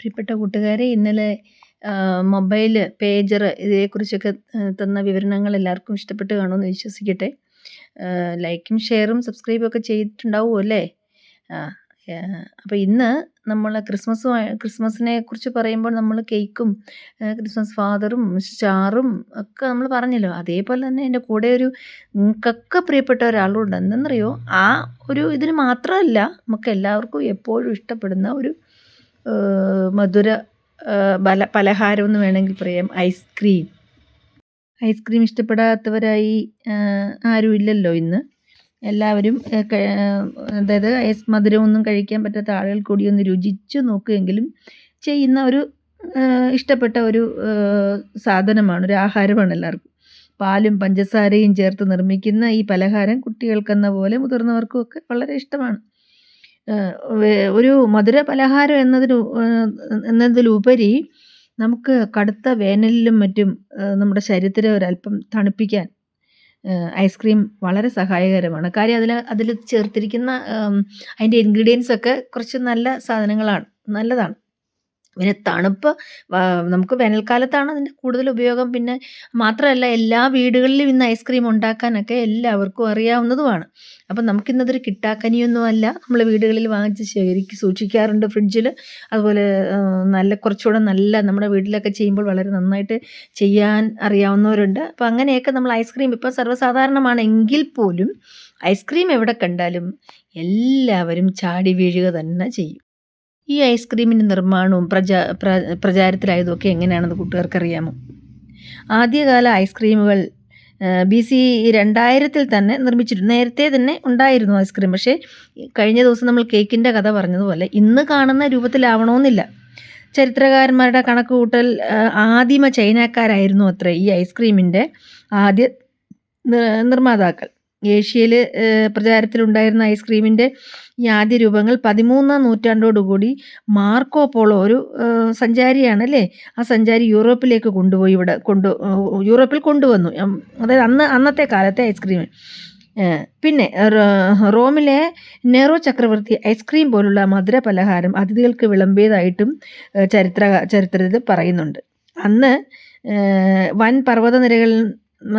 പ്രിയപ്പെട്ട കൂട്ടുകാരെ ഇന്നലെ മൊബൈൽ പേജർ ഇതിനെക്കുറിച്ചൊക്കെ തന്ന വിവരണങ്ങൾ എല്ലാവർക്കും ഇഷ്ടപ്പെട്ട് കാണുമെന്ന് വിശ്വസിക്കട്ടെ. ലൈക്കും ഷെയറും സബ്സ്ക്രൈബും ഒക്കെ ചെയ്തിട്ടുണ്ടാവും അല്ലേ? അപ്പോൾ ഇന്ന് നമ്മൾ ക്രിസ്മസ് ക്രിസ്മസിനെ കുറിച്ച് പറയുമ്പോൾ നമ്മൾ കേക്കും ക്രിസ്മസ് ഫാദറും സ്റ്റാറും ഒക്കെ നമ്മൾ പറഞ്ഞല്ലോ. അതേപോലെ തന്നെ എന്റെ കൂടെ ഒരു നിങ്ങൾക്കൊക്കെ പ്രിയപ്പെട്ട ഒരാളുണ്ട്. എന്തെന്നറിയോ? ആ ഒരു ഇതിന് മാത്രമല്ല നമുക്ക് എല്ലാവർക്കും എപ്പോഴും ഇഷ്ടപ്പെടുന്ന ഒരു മധുര ബല പലഹാരം എന്ന് വേണമെങ്കിൽ പറയാം. ഐസ്ക്രീം ഐസ്ക്രീം ഇഷ്ടപ്പെടാത്തവരായി ആരും ഇല്ലല്ലോ ഇന്ന്. എല്ലാവരും അതായത് ഐസ് മധുരമൊന്നും കഴിക്കാൻ പറ്റാത്ത ആളുകൾ കൂടി ഒന്ന് രുചിച്ച് നോക്കുമെങ്കിലും ചെയ്യുന്ന ഒരു ഇഷ്ടപ്പെട്ട ഒരു സാധനമാണ് ഒരു ആഹാരമാണ് എല്ലാവർക്കും. പാലും പഞ്ചസാരയും ചേർത്ത് നിർമ്മിക്കുന്ന ഈ പലഹാരം കുട്ടികൾക്കെന്ന പോലെ മുതിർന്നവർക്കും ഒക്കെ വളരെ ഇഷ്ടമാണ്. ഒരു മധുര പലഹാരം എന്നതിന് എന്നതിലുപരി നമുക്ക് കടുത്ത വേനലിലും മറ്റും നമ്മുടെ ശരീരത്തിനെ ഒരല്പം തണുപ്പിക്കാൻ ഐസ്ക്രീം വളരെ സഹായകരമാണ്. കാര്യം അതിൽ അതിൽ ചേർത്തിരിക്കുന്ന അതിന്റെ ഇൻഗ്രീഡിയൻസ് ഒക്കെ കുറച്ച് നല്ല സാധനങ്ങളാണ് നല്ലതാണ്. പിന്നെ തണുപ്പ് നമുക്ക് വേനൽക്കാലത്താണ് അതിന്റെ കൂടുതൽ ഉപയോഗം. പിന്നെ മാത്രമല്ല എല്ലാ വീടുകളിലും ഇന്ന് ഐസ്ക്രീം ഉണ്ടാക്കാനൊക്കെ എല്ലാവർക്കും അറിയാവുന്നതുമാണ്. അപ്പം നമുക്കിന്നതൊരു കിട്ടാക്കനിയൊന്നുമല്ല. നമ്മൾ വീടുകളിൽ വാങ്ങിച്ച് ശേഖരിക്ക് സൂക്ഷിക്കാറുണ്ട് ഫ്രിഡ്ജിൽ. അതുപോലെ നല്ല കുറച്ചുകൂടെ നല്ല നമ്മുടെ വീട്ടിലൊക്കെ ചെയ്യുമ്പോൾ വളരെ നന്നായിട്ട് ചെയ്യാൻ അറിയാവുന്നവരുണ്ട്. അപ്പം അങ്ങനെയൊക്കെ നമ്മൾ ഐസ്ക്രീം ഇപ്പം സർവസാധാരണമാണെങ്കിൽ പോലും ഐസ്ക്രീം എവിടെ കണ്ടാലും എല്ലാവരും ചാടി വീഴുക തന്നെ ചെയ്യും. ഈ ഐസ്ക്രീമിന്റെ നിർമ്മാണവും പ്രചാ പ്രചാരത്തിലായതും ഒക്കെ എങ്ങനെയാണെന്ന് കൂട്ടുകാർക്കറിയാമോ? ആദ്യകാല ഐസ്ക്രീമുകൾ ബി സി രണ്ടായിരത്തിൽ തന്നെ നിർമ്മിച്ചിരുന്നു. നേരത്തെ തന്നെ ഉണ്ടായിരുന്നു ഐസ്ക്രീം. പക്ഷേ കഴിഞ്ഞ ദിവസം നമ്മൾ കേക്കിന്റെ കഥ പറഞ്ഞതുപോലെ ഇന്ന് കാണുന്ന രൂപത്തിലാവണമെന്നില്ല. ചരിത്രകാരന്മാരുടെ കണക്ക് കൂട്ടൽ ആദിമ ചൈനക്കാരായിരുന്നു അത്ര ഈ ഐസ്ക്രീമിന്റെ ആദ്യ നിർമ്മാതാക്കൾ. ഏഷ്യയിൽ പ്രചാരത്തിലുണ്ടായിരുന്ന ഐസ്ക്രീമിന്റെ ഈ ആദ്യ രൂപങ്ങൾ പതിമൂന്നാം നൂറ്റാണ്ടോടുകൂടി മാർക്കോ പോളോ ഒരു സഞ്ചാരിയാണ് അല്ലേ? ആ സഞ്ചാരി യൂറോപ്പിലേക്ക് കൊണ്ടുപോയി ഇവിടെ കൊണ്ടു യൂറോപ്പിൽ കൊണ്ടുവന്നു. അതായത് അന്ന് അന്നത്തെ കാലത്തെ ഐസ്ക്രീം. പിന്നെ റോമിലെ നെറോ ചക്രവർത്തി ഐസ്ക്രീം പോലുള്ള മധുര പലഹാരം അതിഥികൾക്ക് വിളമ്പിയതായിട്ടും ചരിത്ര ചരിത്രത്തിൽ പറയുന്നുണ്ട്. അന്ന് വൻ പർവതനിരകളിൽ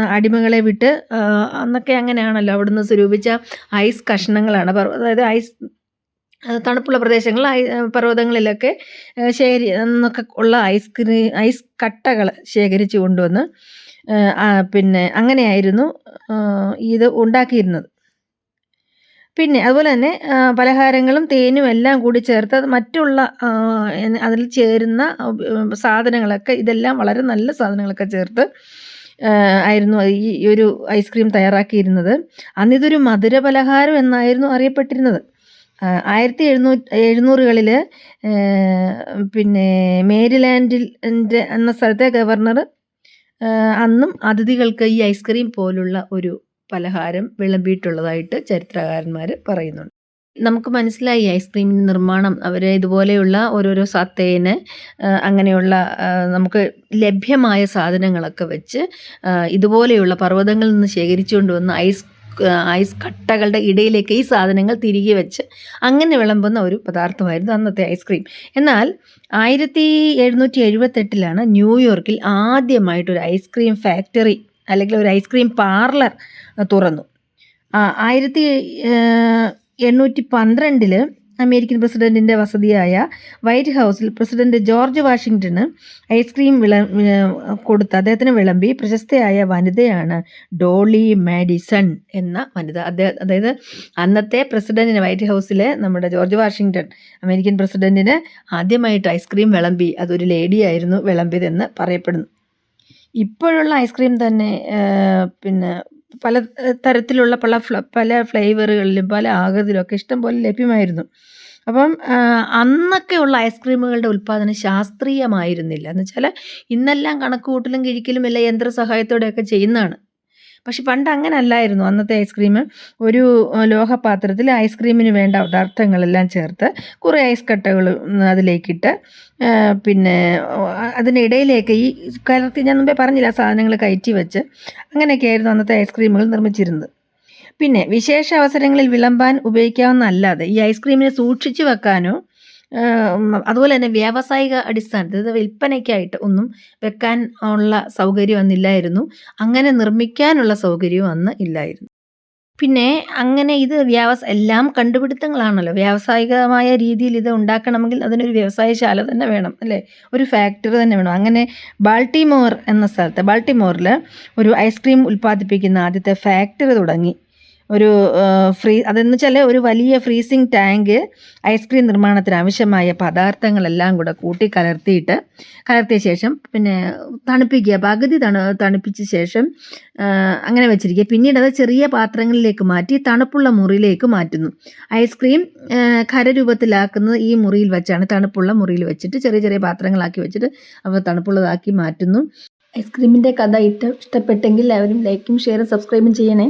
അടിമകളെ വിട്ട് അന്നൊക്കെ അങ്ങനെയാണല്ലോ അവിടുന്ന് സ്വരൂപിച്ച ഐസ് കഷ്ണങ്ങളാണ് അതായത് ഐസ് തണുപ്പുള്ള പ്രദേശങ്ങളിൽ പർവതങ്ങളിലൊക്കെ ശേഖരി എന്നൊക്കെ ഉള്ള ഐസ്ക്രീം ഐസ് കട്ടകൾ ശേഖരിച്ച് കൊണ്ടുവന്ന് പിന്നെ അങ്ങനെയായിരുന്നു ഇത് ഉണ്ടാക്കിയിരുന്നത്. പിന്നെ അതുപോലെ തന്നെ പലഹാരങ്ങളും തേനും എല്ലാം കൂടി ചേർത്ത് മറ്റുള്ള അതിൽ ചേരുന്ന സാധനങ്ങളൊക്കെ ഇതെല്ലാം വളരെ നല്ല സാധനങ്ങളൊക്കെ ചേർത്ത് ആയിരുന്നു ഈ ഒരു ഐസ്ക്രീം തയ്യാറാക്കിയിരുന്നത്. അന്നിതൊരു മധുര പലഹാരം എന്നായിരുന്നു അറിയപ്പെട്ടിരുന്നത്. ആയിരത്തി എഴുന്നൂ എഴുന്നൂറുകളിൽ പിന്നെ മേരിലാൻഡിൽ എന്ന സ്ഥലത്തെ ഗവർണർ അന്നും അതിഥികൾക്ക് ഈ ഐസ്ക്രീം പോലുള്ള ഒരു പലഹാരം വിളമ്പിയിട്ടുള്ളതായിട്ട് ചരിത്രകാരന്മാർ പറയുന്നുണ്ട്. നമുക്ക് മനസ്സിലായി ഐസ്ക്രീമിന്റെ നിർമ്മാണം. അവർ ഇതുപോലെയുള്ള ഓരോരോ സത്തേന് അങ്ങനെയുള്ള നമുക്ക് ലഭ്യമായ സാധനങ്ങളൊക്കെ വെച്ച് ഇതുപോലെയുള്ള പർവതങ്ങളിൽ നിന്ന് ശേഖരിച്ചുകൊണ്ട് വന്ന ഐസ് ഐസ് കട്ടകളുടെ ഇടയിലേക്ക് ഈ സാധനങ്ങൾ തിരികെ വെച്ച് അങ്ങനെ വിളമ്പുന്ന ഒരു പദാർത്ഥമായിരുന്നു അന്നത്തെ ഐസ്ക്രീം എന്നാൽ ആയിരത്തി എഴുന്നൂറ്റി എഴുപത്തെട്ടിലാണ് ന്യൂയോർക്കിൽ ആദ്യമായിട്ടൊരു ഐസ്ക്രീം ഫാക്ടറി അല്ലെങ്കിൽ ഒരു ഐസ്ക്രീം പാർലർ തുറന്നു. ആയിരത്തി എണ്ണൂറ്റി പന്ത്രണ്ടിൽ അമേരിക്കൻ പ്രസിഡന്റിന്റെ വസതിയായ വൈറ്റ് ഹൗസിൽ പ്രസിഡന്റ് ജോർജ് വാഷിങ്ടണ് ഐസ്ക്രീം വിള കൊടുത്ത് അദ്ദേഹത്തിന് വിളമ്പി പ്രശസ്തയായ വനിതയാണ് ഡോളി മാഡിസൺ എന്ന വനിത. അദ്ദേഹം അതായത് അന്നത്തെ പ്രസിഡന്റിന് വൈറ്റ് ഹൗസിലെ നമ്മുടെ ജോർജ് വാഷിങ്ടൺ അമേരിക്കൻ പ്രസിഡന്റിന് ആദ്യമായിട്ട് ഐസ്ക്രീം വിളമ്പി അതൊരു ലേഡിയായിരുന്നു വിളമ്പിയതെന്ന് പറയപ്പെടുന്നു. ഇപ്പോഴുള്ള ഐസ്ക്രീം തന്നെ പിന്നെ പല തരത്തിലുള്ള പല പല ഫ്ലേവറുകളിലും പല ആകൃതിയിലൊക്കെ ഇഷ്ടംപോലെ ലഭ്യമായിരുന്നു. അപ്പം അന്നൊക്കെയുള്ള ഐസ്ക്രീമുകളുടെ ഉൽപ്പാദനം ശാസ്ത്രീയമായിരുന്നില്ല. എന്ന് വെച്ചാൽ ഇന്നെല്ലാം കണക്കുകൂട്ടലും കിഴിക്കലും എല്ലാം യന്ത്ര സഹായത്തോടെയൊക്കെ ചെയ്യുന്നതാണ്. പക്ഷെ പണ്ട് അങ്ങനെ അല്ലായിരുന്നു അന്നത്തെ ഐസ്ക്രീം ഒരു ലോഹപാത്രത്തിൽ ഐസ്ക്രീമിന് വേണ്ട പദാർത്ഥങ്ങളെല്ലാം ചേർത്ത് കുറേ ഐസ് കട്ടകൾ അതിലേക്കിട്ട് പിന്നെ അതിനിടയിലേക്ക് ഈ കലർത്തി ഞാൻ മുമ്പേ പറഞ്ഞില്ല സാധനങ്ങൾ കയറ്റി വെച്ച് അങ്ങനെയൊക്കെയായിരുന്നു അന്നത്തെ ഐസ്ക്രീമുകൾ നിർമ്മിച്ചിരുന്നത്. പിന്നെ വിശേഷ അവസരങ്ങളിൽ വിളമ്പാൻ ഉപയോഗിക്കാവുന്ന അല്ലാതെ ഈ ഐസ്ക്രീമിനെ സൂക്ഷിച്ചു വെക്കാനോ അതുപോലെ തന്നെ വ്യാവസായിക അടിസ്ഥാനത്തിൽ വിൽപ്പനയ്ക്കായിട്ട് ഒന്നും വെക്കാൻ ഉള്ള സൗകര്യം അന്നില്ലായിരുന്നു അങ്ങനെ നിർമ്മിക്കാനുള്ള സൗകര്യവും അന്ന് ഇല്ലായിരുന്നു. പിന്നെ അങ്ങനെ ഇത് വ്യാവസ എല്ലാം കണ്ടുപിടുത്തങ്ങളാണല്ലോ. വ്യാവസായികമായ രീതിയിൽ ഇത് ഉണ്ടാക്കണമെങ്കിൽ അതിനൊരു വ്യവസായശാല തന്നെ വേണം അല്ലേ? ഒരു ഫാക്ടറി തന്നെ വേണം. അങ്ങനെ ബാൾട്ടിമോർ എന്ന സ്ഥലത്ത് ബാൾട്ടിമോറിൽ ഒരു ഐസ്ക്രീം ഉൽപ്പാദിപ്പിക്കുന്ന ആദ്യത്തെ ഫാക്ടറി തുടങ്ങി. ഒരു ഫ്രീ അതെന്ന് വെച്ചാൽ ഒരു വലിയ ഫ്രീസിങ് ടാങ്ക് ഐസ്ക്രീം നിർമ്മാണത്തിന് ആവശ്യമായ പദാർത്ഥങ്ങളെല്ലാം കൂടെ കൂട്ടി കലർത്തിയിട്ട് കലർത്തിയ ശേഷം പിന്നെ തണുപ്പിക്കുക. പകുതി തണു തണുപ്പിച്ച ശേഷം അങ്ങനെ വെച്ചിരിക്കുക. പിന്നീട് അത് ചെറിയ പാത്രങ്ങളിലേക്ക് മാറ്റി തണുപ്പുള്ള മുറിയിലേക്ക് മാറ്റുന്നു. ഐസ്ക്രീം ഖരരൂപത്തിലാക്കുന്നത് ഈ മുറിയിൽ വെച്ചാണ് തണുപ്പുള്ള മുറിയിൽ വെച്ചിട്ട് ചെറിയ ചെറിയ പാത്രങ്ങളാക്കി വെച്ചിട്ട് അവ തണുപ്പുള്ളതാക്കി മാറ്റുന്നു. ഐസ്ക്രീമിന്റെ കഥ ഇട്ട് ഇഷ്ടപ്പെട്ടെങ്കിൽ എല്ലാവരും ലൈക്കും ഷെയറും സബ്സ്ക്രൈബും ചെയ്യണേ.